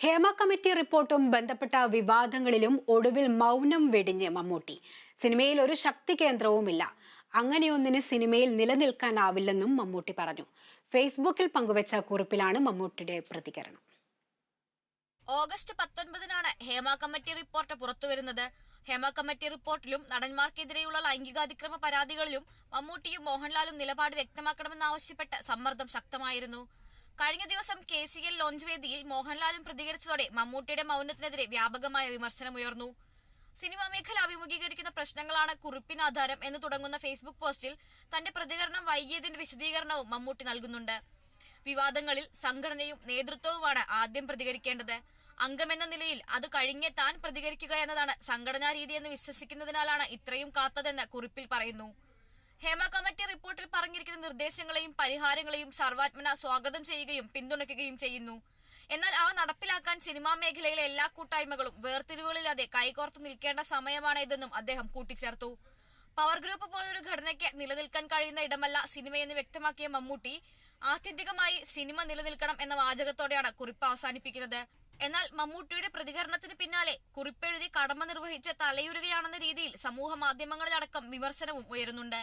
Hema committee റിപ്പോർട്ടും ബന്ധപ്പെട്ട വിവാദങ്ങളിലും ഒടുവിൽ മൗനം വെടിഞ്ഞ് മമ്മൂട്ടി. സിനിമയിൽ ഒരു ശക്തി കേന്ദ്രവുമില്ല. അങ്ങനെയൊന്നിന് സിനിമയിൽ നിലനിൽക്കാനാവില്ലെന്നും മമ്മൂട്ടി പറഞ്ഞു. ഫേസ്ബുക്കിൽ പങ്കുവച്ച കുറിപ്പിലാണ് മമ്മൂട്ടിയുടെ പ്രതികരണം. ഓഗസ്റ്റ് പത്തൊൻപതിനാണ് ഹേമ കമ്മിറ്റി റിപ്പോർട്ട് പുറത്തുവരുന്നത്. ഹേമ കമ്മിറ്റി റിപ്പോർട്ടിലും നടന്മാർക്കെതിരെയുള്ള ലൈംഗികാതിക്രമ പരാതികളിലും മമ്മൂട്ടിയും മോഹൻലാലും നിലപാട് വ്യക്തമാക്കണമെന്നാവശ്യപ്പെട്ട് സമ്മർദ്ദം ശക്തമായിരുന്നു. കഴിഞ്ഞ ദിവസം കെ സി എൽ ലോഞ്ച് വേദിയിൽ മോഹൻലാലും പ്രതികരിച്ചതോടെ മമ്മൂട്ടിയുടെ മൗനത്തിനെതിരെ വ്യാപകമായ വിമർശനമുയർന്നു സിനിമാ മേഖല അഭിമുഖീകരിക്കുന്ന പ്രശ്നങ്ങളാണ് കുറിപ്പിനാധാരം എന്ന് തുടങ്ങുന്ന ഫേസ്ബുക്ക് പോസ്റ്റിൽ തന്റെ പ്രതികരണം വൈകിയതിന്റെ വിശദീകരണവും മമ്മൂട്ടി നൽകുന്നുണ്ട്. വിവാദങ്ങളിൽ സംഘടനയും നേതൃത്വവുമാണ് ആദ്യം പ്രതികരിക്കേണ്ടത്. അംഗമെന്ന നിലയിൽ അത് കഴിഞ്ഞ് താൻ പ്രതികരിക്കുക എന്നതാണ് സംഘടനാ രീതി എന്ന് വിശ്വസിക്കുന്നതിനാലാണ് ഇത്രയും കാത്തതെന്ന് കുറിപ്പിൽ പറയുന്നു. ഹേമ കമ്മിറ്റി റിപ്പോർട്ടിൽ നിർദ്ദേശങ്ങളെയും പരിഹാരങ്ങളെയും സർവാത്മന സ്വാഗതം ചെയ്യുകയും പിന്തുണയ്ക്കുകയും ചെയ്യുന്നു. എന്നാൽ അവ നടപ്പിലാക്കാൻ സിനിമാ മേഖലയിലെ എല്ലാ കൂട്ടായ്മകളും വേർതിരിവുകളില്ലാതെ കൈകോർത്ത് നിൽക്കേണ്ട സമയമാണ് ഇതെന്നും അദ്ദേഹം കൂട്ടിച്ചേർത്തു. പവർ ഗ്രൂപ്പ് പോലൊരു ഘടനയ്ക്ക് നിലനിൽക്കാൻ കഴിയുന്ന ഇടമല്ല സിനിമയെന്ന് വ്യക്തമാക്കിയ മമ്മൂട്ടി ആത്യന്തികമായി സിനിമ നിലനിൽക്കണം എന്ന വാചകത്തോടെയാണ് കുറിപ്പ് അവസാനിപ്പിക്കുന്നത്. എന്നാൽ മമ്മൂട്ടിയുടെ പ്രതികരണത്തിന് പിന്നാലെ കുറിപ്പെഴുതി കടമ നിർവഹിച്ച് തലയുരുകയാണെന്ന രീതിയിൽ സമൂഹ മാധ്യമങ്ങളിലടക്കം വിമർശനവും ഉയരുന്നുണ്ട്.